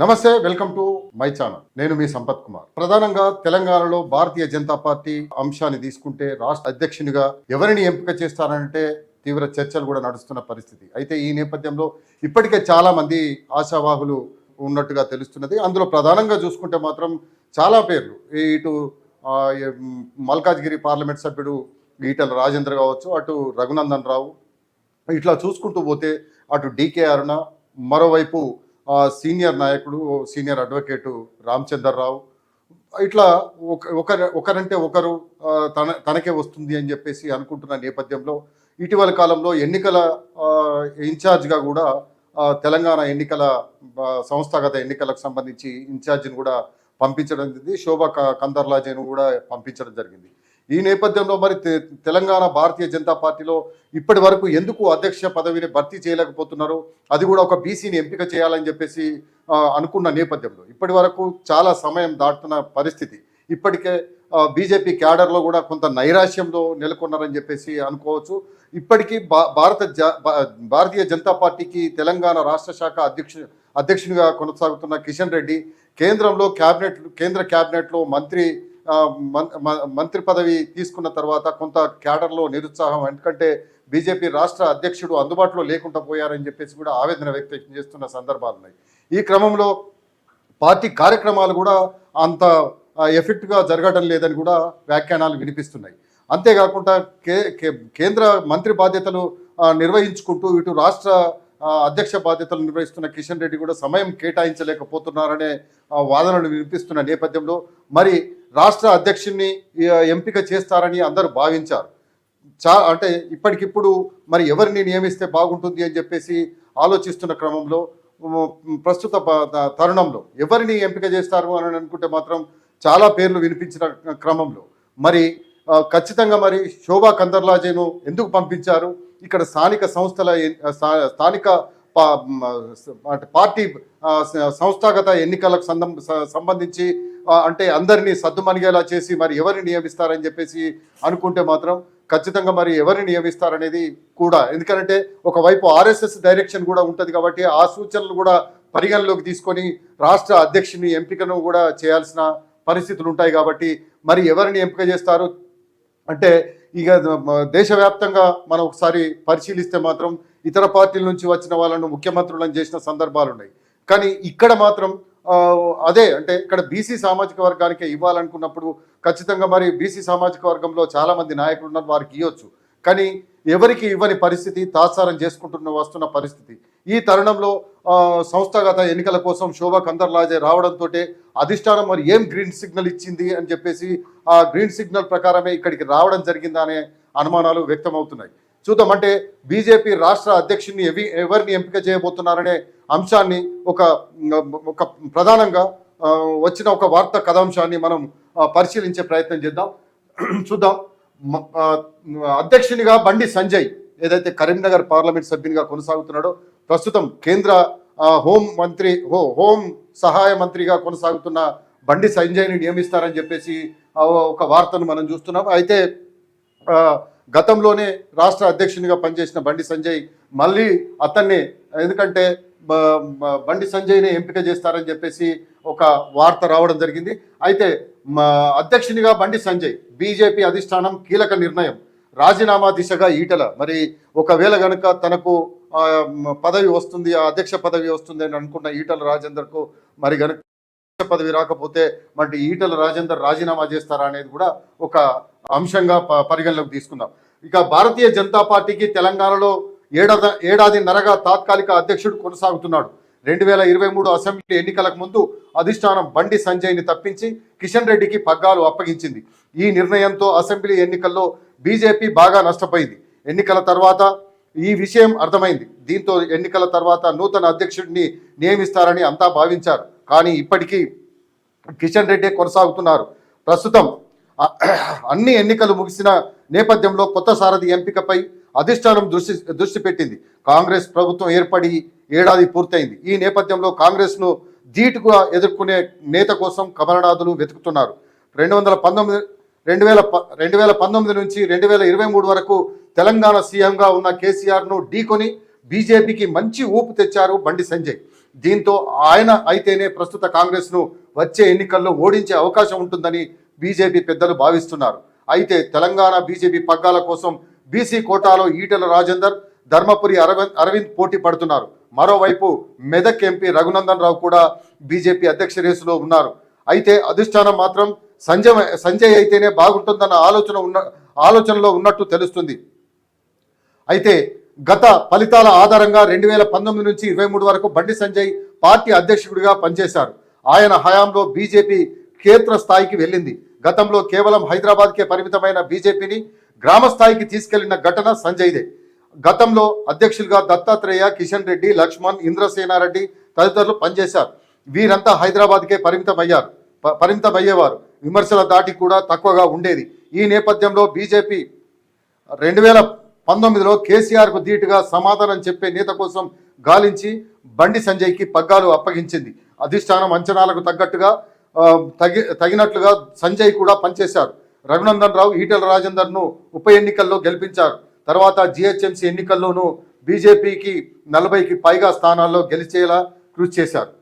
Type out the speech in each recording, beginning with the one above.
నమస్తే welcome to my channel. నేను మీ సంపత్ కుమార్. ప్రధానంగా తెలంగాణలో భారతీయ జనతా పార్టీ అంశాన్ని తీసుకుంటే రాష్ట్ర అధ్యక్షునిగా ఎవరిని ఎంపిక చేస్తారంటే తీవ్ర చర్చలు కూడా నడుస్తున్న పరిస్థితి. అయితే ఈ నేపథ్యంలో ఇప్పటికే చాలా మంది ఆశావాహులు ఉన్నట్టుగా తెలుస్తున్నది. అందులో ప్రధానంగా చూసుకుంటే మాత్రం చాలా పేర్లు. ఇటు మల్కాజ్గిరి పార్లమెంట్ సభ్యుడు ఈటల రాజేంద్ర కావచ్చు అటు రఘునందన్ రావు. ఇట్లా చూసుకుంటూ పోతే అటు డీకే అరుణ మరోవైపు సీనియర్ నాయకుడు సీనియర్ అడ్వకేటు రామచందర్ రావు ఇట్లా ఒక ఒకరు ఒకరంటే ఒకరు తన తనకే వస్తుంది అని చెప్పేసి అనుకుంటున్న నేపథ్యంలో ఇటీవల కాలంలో ఎన్నికల ఇన్ఛార్జ్గా కూడా తెలంగాణ ఎన్నికల సంస్థాగత ఎన్నికలకు సంబంధించి ఇన్ఛార్జిని కూడా పంపించడం జరిగింది. శోభా కందర్లాజేను కూడా పంపించడం జరిగింది. ఈ నేపథ్యంలో మరి తె- తెలంగాణ భారతీయ జనతా పార్టీలో ఇప్పటి వరకు ఎందుకు అధ్యక్ష పదవిని భర్తీ చేయలేకపోతున్నారు? అది కూడా ఒక బీసీని ఎంపిక చేయాలని చెప్పేసి అనుకున్న నేపథ్యంలో. ఇప్పటి వరకు చాలా సమయం దాటుతున్న పరిస్థితి. ఇప్పటికే బీజేపీ క్యాడర్లో కూడా కొంత నైరాశ్యంలో నెలకొన్నారని చెప్పేసి అనుకోవచ్చు. ఇప్పటికీ భా- భారత జ- భారతీయ జనతా పార్టీకి తెలంగాణ రాష్ట్ర శాఖ అధ్యక్షు అధ్యక్షునిగా కొనసాగుతున్న కిషన్ రెడ్డి కేంద్రంలో క్యాబినెట్ కేంద్ర క్యాబినెట్లో మంత్రి మంత్రి పదవి తీసుకున్న తర్వాత కొంత క్యాడర్లో నిరుత్సాహం ఎందుకంటే బీజేపీ రాష్ట్ర అధ్యక్షుడు అందుబాటులో లేకుండా పోయారని చెప్పేసి కూడా ఆవేదన వ్యక్తం చేస్తున్న సందర్భాలు ఉన్నాయి. ఈ క్రమంలో పార్టీ కార్యక్రమాలు కూడా అంత ఎఫెక్ట్గా జరగడం లేదని కూడా వ్యాఖ్యానాలు వినిపిస్తున్నాయి. అంతేకాకుండా కే కేంద్ర మంత్రి బాధ్యతలు నిర్వహించుకుంటూ ఇటు రాష్ట్ర అధ్యక్ష బాధ్యతలు నిర్వహిస్తున్న కిషన్ రెడ్డి కూడా సమయం కేటాయించలేకపోతున్నారనే వాదనలు వినిపిస్తున్న నేపథ్యంలో మరి రాష్ట్ర అధ్యక్షుడిని ఎంపిక చేస్తారని అందరూ భావించారు. చా అంటే ఇప్పటికిప్పుడు మరి ఎవరిని నియమిస్తే బాగుంటుంది అని చెప్పేసి ఆలోచిస్తున్న క్రమంలో ప్రస్తుత తరుణంలో ఎవరిని ఎంపిక చేస్తారు అని అనుకుంటే మాత్రం చాలా పేర్లు వినిపించిన క్రమంలో. మరి ఖచ్చితంగా మరి శోభా కందర్లాజేను ఎందుకు పంపించారు? ఇక్కడ స్థానిక సంస్థల స్థానిక అంటే పార్టీ సంస్థాగత ఎన్నికలకు సంబంధించి అంటే అందరినీ సద్దుమణిగేలా చేసి మరి ఎవరిని నియమిస్తారని చెప్పేసి అనుకుంటే మాత్రం ఖచ్చితంగా మరి ఎవరిని నియమిస్తారనేది కూడా. ఎందుకంటే ఒకవైపు ఆర్ఎస్ఎస్ డైరెక్షన్ కూడా ఉంటుంది కాబట్టి ఆ సూచనలు కూడా పరిగణలోకి తీసుకొని రాష్ట్ర అధ్యక్షుని ఎంపికను కూడా చేయాల్సిన పరిస్థితులు ఉంటాయి కాబట్టి మరి ఎవరిని ఎంపిక చేస్తారు? అంటే ఇక దేశవ్యాప్తంగా మనం ఒకసారి పరిశీలిస్తే మాత్రం ఇతర పార్టీల నుంచి వచ్చిన వాళ్ళను ముఖ్యమంత్రులను చేసిన సందర్భాలు ఉన్నాయి. కానీ ఇక్కడ మాత్రం అదే అంటే ఇక్కడ బీసీ సామాజిక వర్గానికే ఇవ్వాలనుకున్నప్పుడు ఖచ్చితంగా మరి బీసీ సామాజిక వర్గంలో చాలామంది నాయకులు ఉన్నారు వారికి ఇవ్వచ్చు. కానీ ఎవరికి ఇవ్వని పరిస్థితి తాత్సారం చేసుకుంటున్న వస్తున్న పరిస్థితి. ఈ తరుణంలో సంస్థాగత ఎన్నికల కోసం శోభా కందర్లాజే రావడంతో అధిష్టానం మరి ఏం గ్రీన్ సిగ్నల్ ఇచ్చింది అని చెప్పేసి ఆ గ్రీన్ సిగ్నల్ ప్రకారమే ఇక్కడికి రావడం జరిగిందా అనే అనుమానాలు వ్యక్తమవుతున్నాయి. చూద్దాం అంటే బీజేపీ రాష్ట్ర అధ్యక్షుడిని ఎవి ఎవరిని ఎంపిక చేయబోతున్నారనే అంశాన్ని ఒక ఒక ప్రధానంగా వచ్చిన ఒక వార్త కథాంశాన్ని మనం పరిశీలించే ప్రయత్నం చేద్దాం. చూద్దాం. అధ్యక్షునిగా బండి సంజయ్ ఏదైతే కరీంనగర్ పార్లమెంట్ సభ్యునిగా కొనసాగుతున్నాడో ప్రస్తుతం కేంద్ర హోం మంత్రి హో హోం సహాయ మంత్రిగా కొనసాగుతున్న బండి సంజయ్ని నియమిస్తారని చెప్పేసి ఒక వార్తను మనం చూస్తున్నాం. అయితే గతంలోనే రాష్ట్ర అధ్యక్షునిగా పనిచేసిన బండి సంజయ్ మళ్ళీ అతన్ని ఎందుకంటే బండి సంజయ్ని ఎంపిక చేస్తారని చెప్పేసి ఒక వార్త రావడం జరిగింది. అయితే అధ్యక్షునిగా బండి సంజయ్ బీజేపీ అధిష్టానం కీలక నిర్ణయం. రాజీనామా దిశగా ఈటల. మరి ఒకవేళ గనుక తనకు పదవి వస్తుంది ఆ అధ్యక్ష పదవి వస్తుంది అని అనుకున్న ఈటల రాజేందర్కు మరి గనుక అధ్యక్ష పదవి రాకపోతే మరి ఈటల రాజేందర్ రాజీనామా చేస్తారా అనేది కూడా ఒక అంశంగా ప- పరిగణలోకి తీసుకుందాం. ఇక భారతీయ జనతా పార్టీకి తెలంగాణలో ఏడాది ఏడాదిన్నరగా తాత్కాలిక అధ్యక్షుడు కొనసాగుతున్నాడు. రెండు వేల ఇరవై మూడు అసెంబ్లీ ఎన్నికలకు ముందు అధిష్టానం బండి సంజయ్ని తప్పించి కిషన్ రెడ్డికి పగ్గాలు అప్పగించింది. ఈ నిర్ణయంతో అసెంబ్లీ ఎన్నికల్లో బీజేపీ బాగా నష్టపోయింది. ఎన్నికల తర్వాత ఈ విషయం అర్థమైంది. దీంతో ఎన్నికల తర్వాత నూతన అధ్యక్షుడిని నియమిస్తారని అంతా భావించారు. కానీ ఇప్పటికీ కిషన్ రెడ్డి కొనసాగుతున్నారు. ప్రస్తుతం అన్ని ఎన్నికలు ముగిసిన నేపథ్యంలో కొత్త సారథి ఎంపికపై అధిష్టానం దృష్టి దృష్టి పెట్టింది. కాంగ్రెస్ ప్రభుత్వం ఏర్పడి ఏడాది పూర్తయింది. ఈ నేపథ్యంలో కాంగ్రెస్ను ధీటుగా ఎదుర్కొనే నేత కోసం కమలనాథులు వెతుకుతున్నారు. రెండు వందల పంతొమ్మిది రెండు వేల రెండు వేల పంతొమ్మిది నుంచి రెండు వేల ఇరవై మూడు వరకు తెలంగాణ సీఎంగా ఉన్న కేసీఆర్ను ఢీకొని బీజేపీకి మంచి ఊపు తెచ్చారు బండి సంజయ్. దీంతో ఆయన అయితేనే ప్రస్తుత కాంగ్రెస్ను వచ్చే ఎన్నికల్లో ఓడించే అవకాశం ఉంటుందని బీజేపీ పెద్దలు భావిస్తున్నారు. అయితే తెలంగాణ బీజేపీ పగ్గాల కోసం బీసీ కోటాలో ఈటెల రాజేందర్ ధర్మపురి అరవింద్ అరవింద్ పోటీ పడుతున్నారు. మరోవైపు మెదక్ ఎంపీ రఘునందన్ రావు కూడా బీజేపీ అధ్యక్ష రేసులో ఉన్నారు. అయితే అధిష్టానం మాత్రం సంజయ్ సంజయ్ అయితేనే బాగుంటుందన్న ఆలోచన ఉన్న ఆలోచనలో ఉన్నట్టు తెలుస్తుంది. అయితే గత ఫలితాల ఆధారంగా రెండు వేల పంతొమ్మిది నుంచి ఇరవై మూడు వరకు బండి సంజయ్ పార్టీ అధ్యక్షుడిగా పనిచేశారు. ఆయన హయాంలో బీజేపీ క్షేత్ర స్థాయికి వెళ్ళింది. గతంలో కేవలం హైదరాబాద్కే పరిమితమైన బీజేపీని గ్రామ స్థాయికి తీసుకెళ్ళిన ఘటన సంజయ్దే. గతంలో అధ్యక్షులుగా దత్తాత్రేయ కిషన్ రెడ్డి లక్ష్మణ్ ఇంద్రసేనారెడ్డి తదితరులు పనిచేశారు. వీరంతా హైదరాబాద్కే పరిమితమయ్యారు. ప- పరిమితమయ్యేవారు. విమర్శల దాటి కూడా తక్కువగా ఉండేది. ఈ నేపథ్యంలో బీజేపీ రెండు వేల పంతొమ్మిదిలో కేసీఆర్కు ధీటుగా సమాధానం చెప్పే నేత కోసం గాలించి బండి సంజయ్కి పగ్గాలు అప్పగించింది. అధిష్టానం అంచనాలకు తగ్గట్టుగా తగి తగినట్లుగా సంజయ్ కూడా పనిచేశారు. రఘునందన్ రావు ఈటెల రాజేందర్ను ఉప ఎన్నికల్లో గెలిపించారు. తర్వాత జిహెచ్ఎంసీ ఎన్నికల్లోనూ బీజేపీకి నలభైకి పైగా స్థానాల్లో గెలిచేలా కృషి చేశారు.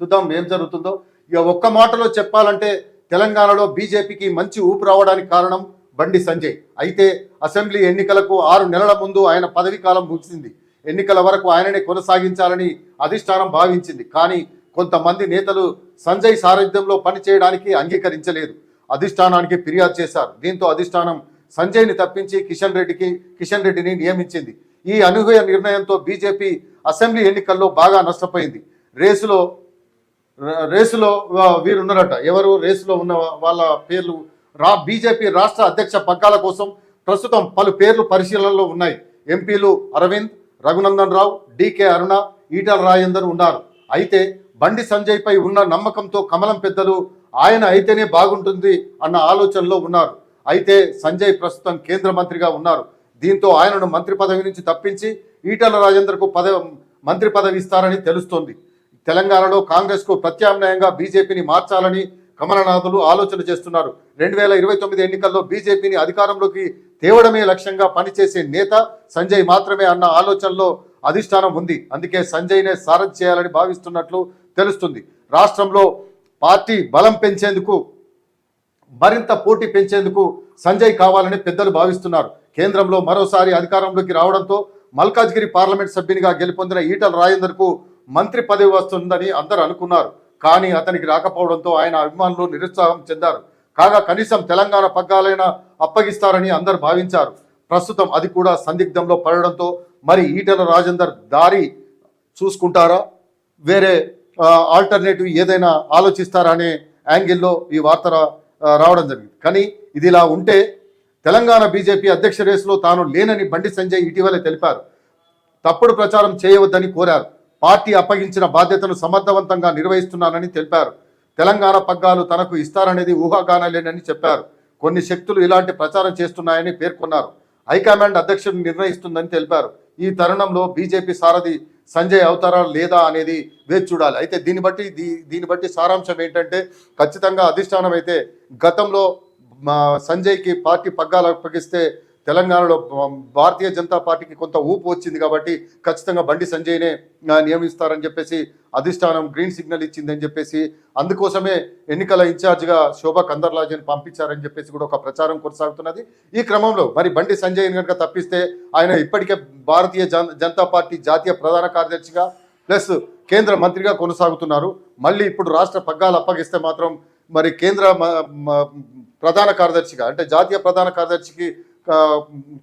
చూద్దాం ఏం జరుగుతుందో. ఇక ఒక్క మాటలో చెప్పాలంటే తెలంగాణలో బీజేపీకి మంచి ఊపు రావడానికి కారణం బండి సంజయ్. అయితే అసెంబ్లీ ఎన్నికలకు ఆరు నెలల ముందు ఆయన పదవి కాలం ముగిసింది. ఎన్నికల వరకు ఆయననే కొనసాగించాలని అధిష్టానం భావించింది. కానీ కొంతమంది నేతలు సంజయ్ సారథ్యంలో పనిచేయడానికి అంగీకరించలేదు. అధిష్టానానికి ఫిర్యాదు చేశారు. దీంతో అధిష్టానం సంజయ్ని తప్పించి కిషన్ రెడ్డికి కిషన్ రెడ్డిని నియమించింది. ఈ అనూహ్య నిర్ణయంతో బీజేపీ అసెంబ్లీ ఎన్నికల్లో బాగా నష్టపోయింది. రేసులో రేసులో వీరున్నారట. ఎవరు? రేసులో ఉన్న వాళ్ళ పేర్లు రా బీజేపీ రాష్ట్ర అధ్యక్ష పగ్గాల కోసం ప్రస్తుతం పలు పేర్లు పరిశీలనలో ఉన్నాయి. ఎంపీలు అరవింద్ రఘునందన్ రావు డికే అరుణ ఈటల రాజేందర్ ఉన్నారు. అయితే బండి సంజయ్ పై ఉన్న నమ్మకంతో కమలం పెద్దలు ఆయన అయితేనే బాగుంటుంది అన్న ఆలోచనలో ఉన్నారు. అయితే సంజయ్ ప్రస్తుతం కేంద్ర మంత్రిగా ఉన్నారు. దీంతో ఆయనను మంత్రి పదవి నుంచి తప్పించి ఈటల రాజేందర్కు పద మంత్రి పదవి ఇస్తారని తెలుస్తోంది. తెలంగాణలో కాంగ్రెస్కు ప్రత్యామ్నాయంగా బీజేపీని మార్చాలని కమలనాథులు ఆలోచన చేస్తున్నారు. రెండు వేల ఇరవై తొమ్మిది ఎన్నికల్లో బీజేపీని అధికారంలోకి తేవడమే లక్ష్యంగా పనిచేసే నేత సంజయ్ మాత్రమే అన్న ఆలోచనలో అధిష్టానం ఉంది. అందుకే సంజయ్నే సారథి చేయాలని భావిస్తున్నట్లు తెలుస్తుంది. రాష్ట్రంలో పార్టీ బలం పెంచేందుకు మరింత పోటీ పెంచేందుకు సంజయ్ కావాలని పెద్దలు భావిస్తున్నారు. కేంద్రంలో మరోసారి అధికారంలోకి రావడంతో మల్కాజ్గిరి పార్లమెంట్ సభ్యునిగా గెలుపొందిన ఈటల రాజేందర్కు మంత్రి పదవి వస్తుందని అందరూ అనుకున్నారు. కానీ అతనికి రాకపోవడంతో ఆయన అభిమానులు నిరుత్సాహం చెందారు. కాగా కనీసం తెలంగాణ పగ్గాలైనా అప్పగిస్తారని అందరు భావించారు. ప్రస్తుతం అది కూడా సందిగ్ధంలో పడడంతో మరి ఈటల రాజేందర్ దారి చూసుకుంటారా? వేరే ఆల్టర్నేటివ్ ఏదైనా ఆలోచిస్తారా అనే యాంగిల్లో ఈ వార్త రావడం జరిగింది. కానీ ఇది ఇలా ఉంటే తెలంగాణ బీజేపీ అధ్యక్ష రేసులో తాను లేనని బండి సంజయ్ ఇటీవలే తెలిపారు. తప్పుడు ప్రచారం చేయవద్దని కోరారు. పార్టీ అప్పగించిన బాధ్యతను సమర్థవంతంగా నిర్వహిస్తున్నానని తెలిపారు. తెలంగాణ పగ్గాలు తనకు ఇస్తారనేది ఊహాగానలేనని చెప్పారు. కొన్ని శక్తులు ఇలాంటి ప్రచారం చేస్తున్నాయని పేర్కొన్నారు. హైకమాండ్ అధ్యక్షుడు నిర్ణయిస్తుందని తెలిపారు. ఈ తరుణంలో బీజేపీ సారథి సంజయ్ అవుతారా లేదా అనేది వేచి చూడాలి. అయితే దీన్ని బట్టి దీ- దీన్ని బట్టి సారాంశం ఏంటంటే ఖచ్చితంగా అధిష్టానం అయితే గతంలో మా సంజయ్కి పార్టీ పగ్గాలు అప్పగిస్తే తెలంగాణలో భారతీయ జనతా పార్టీకి కొంత ఊపు వచ్చింది కాబట్టి ఖచ్చితంగా బండి సంజయ్నే నియమిస్తారని చెప్పేసి అధిష్టానం గ్రీన్ సిగ్నల్ ఇచ్చిందని చెప్పేసి అందుకోసమే ఎన్నికల ఇన్ఛార్జిగా శోభా కందర్లాజన్ పంపించారని చెప్పేసి కూడా ఒక ప్రచారం కొనసాగుతున్నది. ఈ క్రమంలో మరి బండి సంజయ్ కనుక తప్పిస్తే ఆయన ఇప్పటికే భారతీయ జనతా పార్టీ జాతీయ ప్రధాన కార్యదర్శిగా ప్లస్ కేంద్ర మంత్రిగా కొనసాగుతున్నారు. మళ్ళీ ఇప్పుడు రాష్ట్ర పగ్గాలు అప్పగిస్తే మాత్రం మరి కేంద్ర మ- మ- ప్రధాన కార్యదర్శిగా అంటే జాతీయ ప్రధాన కార్యదర్శికి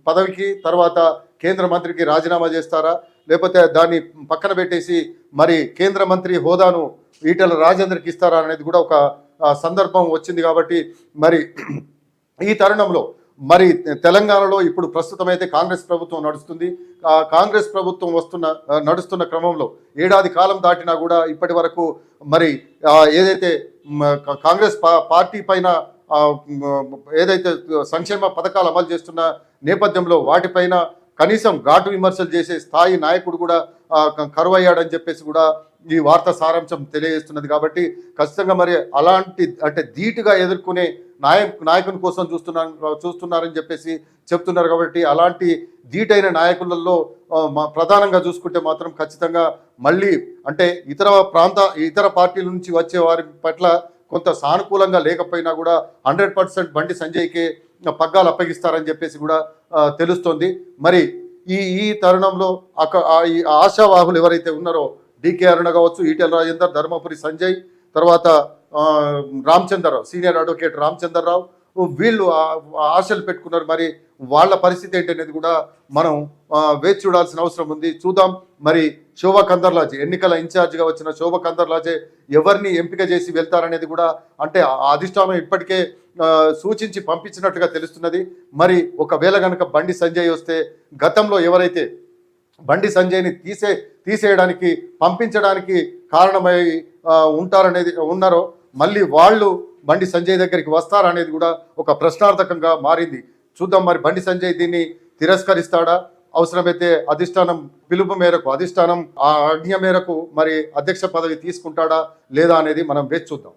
పదవికి తర్వాత కేంద్ర మంత్రికి రాజీనామా చేస్తారా? లేకపోతే దాన్ని పక్కన పెట్టేసి మరి కేంద్ర మంత్రి హోదాను ఈటల రాజేందర్కి ఇస్తారా అనేది కూడా ఒక సందర్భం వచ్చింది కాబట్టి మరి ఈ తరుణంలో మరి తెలంగాణలో ఇప్పుడు ప్రస్తుతం అయితే కాంగ్రెస్ ప్రభుత్వం నడుస్తుంది. ఆ కాంగ్రెస్ ప్రభుత్వం వస్తున్న నడుస్తున్న క్రమంలో ఏడాది కాలం దాటినా కూడా ఇప్పటి వరకు మరి ఏదైతే కాంగ్రెస్ పా- పార్టీ పైన ఏదైతే సంక్షేమ పథకాలు అమలు చేస్తున్న నేపథ్యంలో వాటిపైన కనీసం ఘాటు విమర్శలు చేసే స్థాయి నాయకుడు కూడా కరువయ్యాడని చెప్పేసి కూడా ఈ వార్త సారాంశం తెలియజేస్తున్నది. కాబట్టి ఖచ్చితంగా మరి అలాంటి అంటే ధీటుగా ఎదుర్కొనే నాయ నాయకుని కోసం చూస్తున్నారు చూస్తున్నారని చెప్పేసి చెప్తున్నారు. కాబట్టి అలాంటి ధీటైన నాయకులలో ప్రధానంగా చూసుకుంటే మాత్రం ఖచ్చితంగా మళ్ళీ అంటే ఇతర ప్రాంత ఇతర పార్టీల నుంచి వచ్చే వారి పట్ల కొంత సానుకూలంగా లేకపోయినా కూడా హండ్రెడ్ పర్సెంట్ బండి సంజయ్కే పగ్గాలు అప్పగిస్తారని చెప్పేసి కూడా తెలుస్తోంది. మరి ఈ ఈ తరుణంలో అక ఈ ఆశావాహులు ఎవరైతే ఉన్నారో డికే అరుణ కావచ్చు ఈటెల రాజేందర్ ధర్మపురి సంజయ్ తర్వాత రామచంద్రరావు సీనియర్ అడ్వకేట్ రామచంద్రరావు వీళ్ళు ఆశలు పెట్టుకున్నారు. మరి వాళ్ళ పరిస్థితి ఏంటనేది కూడా మనం వేచి చూడాల్సిన అవసరం ఉంది. చూద్దాం. మరి శోభా కందర్లాజే ఎన్నికల ఇన్ఛార్జ్గా వచ్చిన శోభా కందర్లాజే ఎవరిని ఎంపిక చేసి వెళ్తారనేది కూడా అంటే ఆ అధిష్టానం ఇప్పటికే సూచించి పంపించినట్టుగా తెలుస్తున్నది. మరి ఒకవేళ కనుక బండి సంజయ్ వస్తే గతంలో ఎవరైతే బండి సంజయ్ని తీసే తీసేయడానికి పంపించడానికి కారణమై ఉంటారనేది ఉన్నారో మళ్ళీ వాళ్ళు బండి సంజయ్ దగ్గరికి వస్తారనేది కూడా ఒక ప్రశ్నార్థకంగా మారింది. చూద్దాం మరి బండి సంజయ్ దీన్ని తిరస్కరిస్తాడా? అవసరమైతే అధిష్టానం పిలుపు మేరకు అధిష్టానం ఆ ఆజ్ఞ మేరకు మరి అధ్యక్ష పదవి తీసుకుంటాడా లేదా అనేది మనం వేచి చూద్దాం.